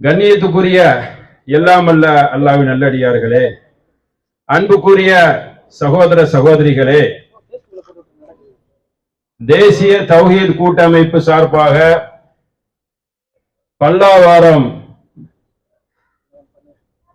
கண்ணியத்துக்குரிய எல்லாம் அல்ல அல்லாவின் நல்லடியார்களே அன்புக்குரிய சகோதர சகோதரிகளே தேசிய தௌஹீத் கூட்டமைப்பு சார்பாக பல்லாவாரம்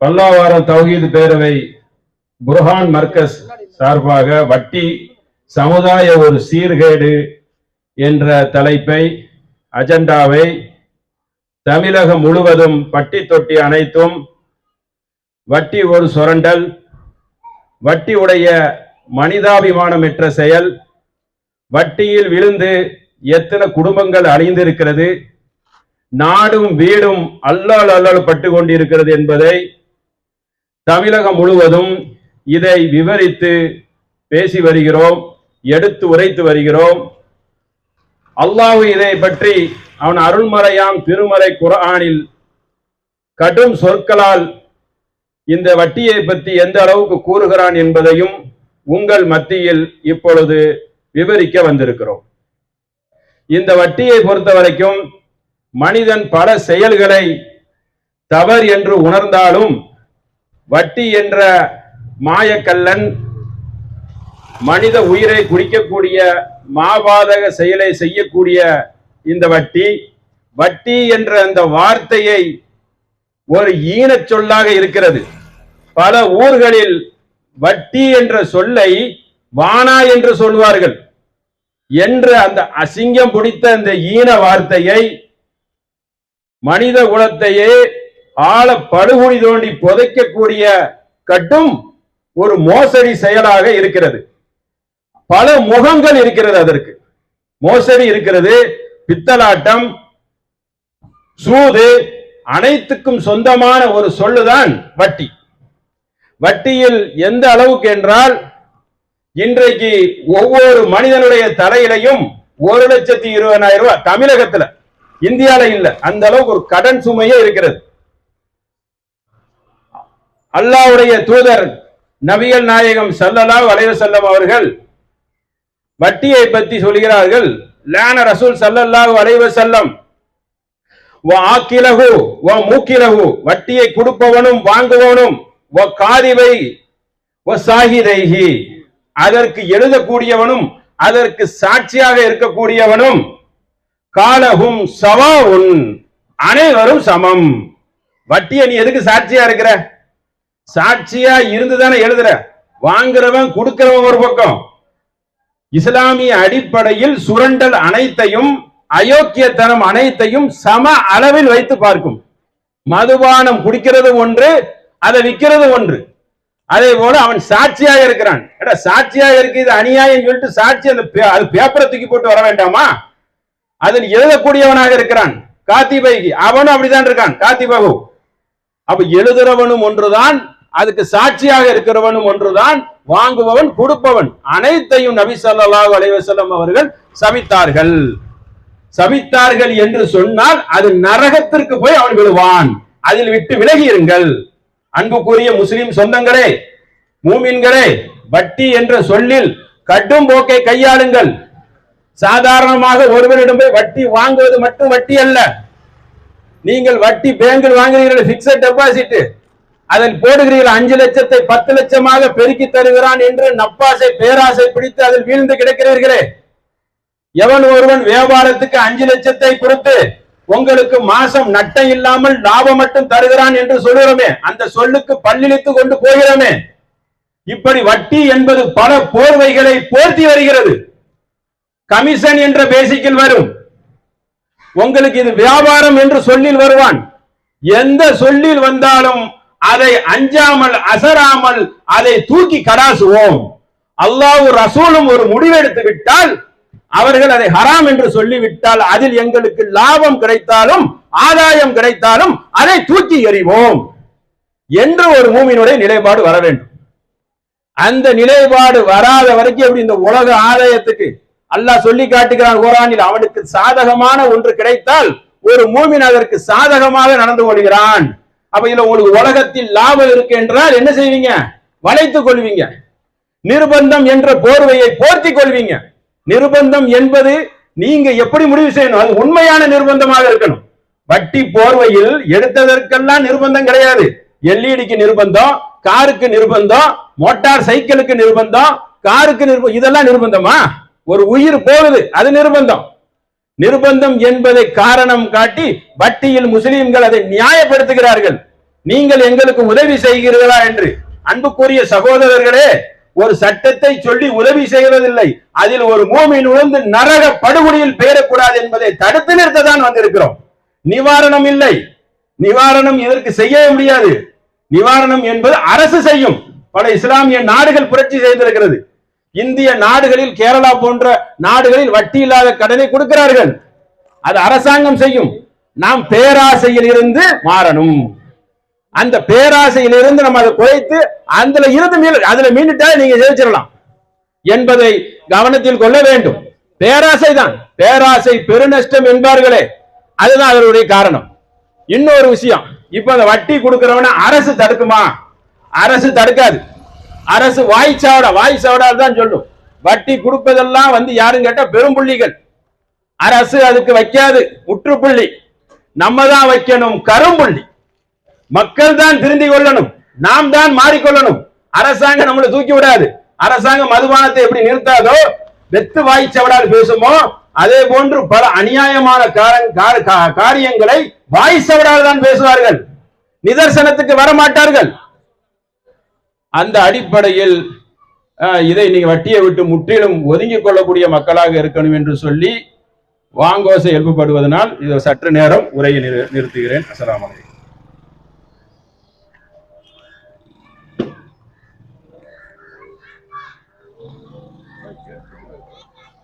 பல்லாவாரம் தௌஹீத் பேரவை புர்ஹான் மர்கஸ் சார்பாக வட்டி சமுதாய ஒரு சீர்கேடு என்ற தலைப்பை அஜெண்டாவை தமிழகம் முழுவதும் பட்டி தொட்டி அனைத்தும் வட்டி ஒரு சுரண்டல் வட்டி உடைய மனிதாபிமானமற்ற செயல் வட்டியில் விழுந்து எத்தனை குடும்பங்கள் அழிந்திருக்கிறது நாடும் வீடும் அல்லால் அல்லால் பட்டு கொண்டிருக்கிறது என்பதை தமிழகம் முழுவதும் இதை விவரித்து பேசி வருகிறோம் எடுத்து உரைத்து வருகிறோம். அல்லாஹ் இதை பற்றி அவன் அருள்மறையாம் திருமறை குரானில் கடும் சொற்களால் இந்த வட்டியை பற்றி எந்த அளவுக்கு கூறுகிறான் என்பதையும் உங்கள் மத்தியில் இப்பொழுது விவரிக்க வந்திருக்கிறோம். இந்த வட்டியை பொறுத்த வரைக்கும் மனிதன் பல செயல்களை தவறு என்று உணர்ந்தாலும் வட்டி என்ற மாயக்கல்லன் மனித உயிரை குடிக்கக்கூடிய மாபாதக செயலை செய்யக்கூடிய இந்த வட்டி வட்டி என்ற அந்த வார்த்தையை ஒரு ஈனச் சொல்லாக இருக்கிறது. பல ஊர்களில் வட்டி என்ற சொல்லை வானா என்று சொல்வார்கள். என்று அந்த அசிங்கம் பிடித்த அந்த ஈன வார்த்தையை மனித குலத்தையே ஆழ படுகொடி தோண்டி புதைக்கக்கூடிய கட்டும் ஒரு மோசடி செயலாக இருக்கிறது. பல முகங்கள் இருக்கிறது அதற்கு. மோசடி இருக்கிறது. பித்தலாட்டம் சூது அனைத்துக்கும் சொந்தமான ஒரு சொல்லுதான் வட்டி. வட்டியில் எந்த அளவுக்கு என்றால் இன்றைக்கு ஒவ்வொரு மனிதனுடைய தலையிலையும் ஒரு லட்சத்தி இருபதாயிரம் ரூபாய் தமிழகத்துல இந்தியால இல்ல அந்த அளவுக்கு ஒரு கடன் சுமையே இருக்கிறது. அல்லாவுடைய தூதர் நபிகள் நாயகம் சல்லலா வளைவ செல்லம் அவர்கள் வட்டியை பற்றி சொல்கிறார்கள் லான ரசூல் சல்லல்லாஹு அலைஹி செல்லம் ஆக்கிலகு ஆக்கிலஹு வ வட்டியை கொடுப்பவனும் வாங்குபவனும் வ காதிவை வ சாஹிதைஹி அதற்கு எழுதக்கூடியவனும் அதற்கு சாட்சியாக இருக்கக்கூடியவனும் காலகும் சவா உன் அனைவரும் சமம். வட்டியை நீ எதுக்கு சாட்சியா இருக்கிற? சாட்சியா இருந்துதானே எழுதுற. வாங்குறவன் கொடுக்கிறவன் ஒரு பக்கம். இஸ்லாமிய அடிப்படையில் சுரண்டல் அனைத்தையும் அயோக்கியத்தனம் அனைத்தையும் சம அளவில் வைத்து பார்க்கும். மதுபானம் குடிக்கிறது ஒன்று அதை விற்கிறது ஒன்று. அதே போல அவன் சாட்சியாக இருக்கிறான். ஏடா சாட்சியாக இருக்கு இது அநியாயம் சொல்லிட்டு சாட்சி அந்த பே- அது பேப்பரை தூக்கி போட்டு வர வேண்டாமா? அதில் எழுதக்கூடியவனாக இருக்கிறான். காத்திபைகி அவனும் அப்படிதான் இருக்கான். காத்திபகு அப்ப எழுதுறவனும் ஒன்றுதான் அதுக்கு சாட்சியாக இருக்கிறவனும் ஒன்றுதான். வாங்குபவன் கொடுப்பவன் அனைத்தையும் நபி ஸல்லல்லாஹு அலைவசல்லம் அவர்கள் சபித்தார்கள் சபித்தார்கள் என்று சொன்னால் அது நரகத்திற்கு போய் அவன் விழுவான். அதில் விட்டு விலகியிருங்கள். அன்புக்குரிய முஸ்லிம் சொந்தங்களே மூமின்களே வட்டி என்ற சொல்லில் கட்டும் போக்கை கையாளுங்கள். சாதாரணமாக ஒருவரிடம் போய் வட்டி வாங்குவது மட்டும் வட்டி அல்ல. நீங்கள் வட்டி பேங்கில் வாங்குகிறீர்கள் பிக்சட் டெபாசிட் அதில் போடுகிறீர்கள் அஞ்சு லட்சத்தை பத்து லட்சமாக பெருக்கி தருகிறான் என்று நப்பாசை பேராசை பிடித்து அதில் வீழ்ந்து கிடக்கிறீர்களே. எவன் ஒருவன் வியாபாரத்துக்கு அஞ்சு லட்சத்தை கொடுத்து உங்களுக்கு மாசம் நட்டம் இல்லாமல் லாபம் மட்டும் தருகிறான் என்று சொல்லுகிறோமே அந்த சொல்லுக்கு பல்லிழித்து கொண்டு போகிறோமே. இப்படி வட்டி என்பது பல போர்வைகளை போர்த்தி வருகிறது. கமிஷன் என்ற பேசிக்கில் வரும். உங்களுக்கு இது வியாபாரம் என்று சொல்லில் வருவான். எந்த சொல்லில் வந்தாலும் அதை அஞ்சாமல் அசராமல் அதை தூக்கி கடாசுவோம். அல்லாஹ் ரசூலும் ஒரு முடிவெடுத்து விட்டால் அவர்கள் அதை ஹராம் என்று சொல்லிவிட்டால் அதில் எங்களுக்கு லாபம் கிடைத்தாலும் ஆதாயம் கிடைத்தாலும் அதை தூக்கி எறிவோம். என்ற ஒரு மூமியினுடைய நிலைப்பாடு வர வேண்டும். அந்த நிலைப்பாடு வராத வரைக்கும் எப்படி இந்த உலக ஆதாயத்துக்கு அல்லாஹ் சொல்லி காட்டுகிறான் குரானில் அவனுக்கு சாதகமான ஒன்று கிடைத்தால் ஒரு மூமின் அதற்கு சாதகமாக நடந்து கொள்கிறான். அப்ப இதுல உங்களுக்கு உலகத்தில் லாபம் இருக்கு என்றால் என்ன செய்வீங்க? வளைத்துக் கொள்வீங்க. நிர்பந்தம் என்ற போர்வையை போர்த்தி கொள்வீங்க. நிர்பந்தம் என்பது நீங்க எப்படி முடிவு செய்யணும்? அது உண்மையான நிர்பந்தமாக இருக்கணும். வட்டி போர்வையில் எடுத்ததற்கெல்லாம் நிர்பந்தம் கிடையாது. எல்இடிக்கு நிர்பந்தம் காருக்கு நிர்பந்தம் மோட்டார் சைக்கிளுக்கு நிர்பந்தம் காருக்கு நிர்பந்தம் இதெல்லாம் நிர்பந்தமா? ஒரு உயிர் போகுது அது நிர்பந்தம். நிர்பந்தம் என்பதை காரணம் காட்டி வட்டியில் முஸ்லிம்கள் அதை நியாயப்படுத்துகிறார்கள். நீங்கள் எங்களுக்கு உதவி செய்கிறீர்களா என்று அன்புக்குரிய சகோதரர்களே ஒரு சட்டத்தை சொல்லி உதவி செய்வதில்லை. அதில் ஒரு மூமின் உணர்ந்து நரக படுகொலியில் பெயரக்கூடாது என்பதை தடுத்து நிறுத்த தான் வந்திருக்கிறோம். நிவாரணம் இல்லை. நிவாரணம் இதற்கு செய்ய முடியாது. நிவாரணம் என்பது அரசு செய்யும். பல இஸ்லாமிய நாடுகள் புரட்சி செய்திருக்கிறது. இந்திய நாடுகளில் கேரளா போன்ற நாடுகளில் வட்டி இல்லாத கடனை கொடுக்கிறார்கள். அது அரசாங்கம் செய்யும். நாம் பேராசையில் இருந்து மாறணும். அந்த பேராசையில் இருந்து நம்ம அதை குறைத்து அதுல இருந்து மீள் அதுல மீண்டுட்டா நீங்க ஜெயிச்சிடலாம். என்பதை கவனத்தில் கொள்ள வேண்டும். பேராசை தான் பேராசை பெருநஷ்டம் என்பார்களே. அதுதான் அதனுடைய காரணம். இன்னொரு விஷயம். இப்ப அந்த வட்டி கொடுக்கிறவன அரசு தடுக்குமா? அரசு தடுக்காது. அரசு வாய்ச்சாவடா வாய்ச்சாவடா தான் சொல்லும். வட்டி கொடுப்பதெல்லாம் வந்து யாரும் கேட்டா பெரும்புள்ளிகள் அரசு அதுக்கு வைக்காது முற்றுப்புள்ளி. நம்ம தான் வைக்கணும் கரும்புள்ளி. மக்கள் தான் திருந்தி கொள்ளணும் நாம் தான் மாறிக்கொள்ளணும். அரசாங்கம் நம்மளை தூக்கி விடாது. அரசாங்கம் மதுபானத்தை எப்படி நிறுத்தாதோ வெத்து வாய்ச்சவடால் பேசுமோ அதே போன்று பல அநியாயமான கார- கார- கா- காரியங்களை வாய்ச்சவடால் தான் பேசுவார்கள். நிதர்சனத்துக்கு வர மாட்டார்கள் அந்த அடிப்படையில் இதை நீங்க வட்டியை விட்டு முற்றிலும் ஒதுங்கிக் கொள்ளக்கூடிய மக்களாக இருக்கணும் என்று சொல்லி வாங்கோசை எழுப்பப்படுவதனால் இது சற்று நேரம் உரையை நிறு- நிறுத்துகிறேன். அஸ்ஸலாமு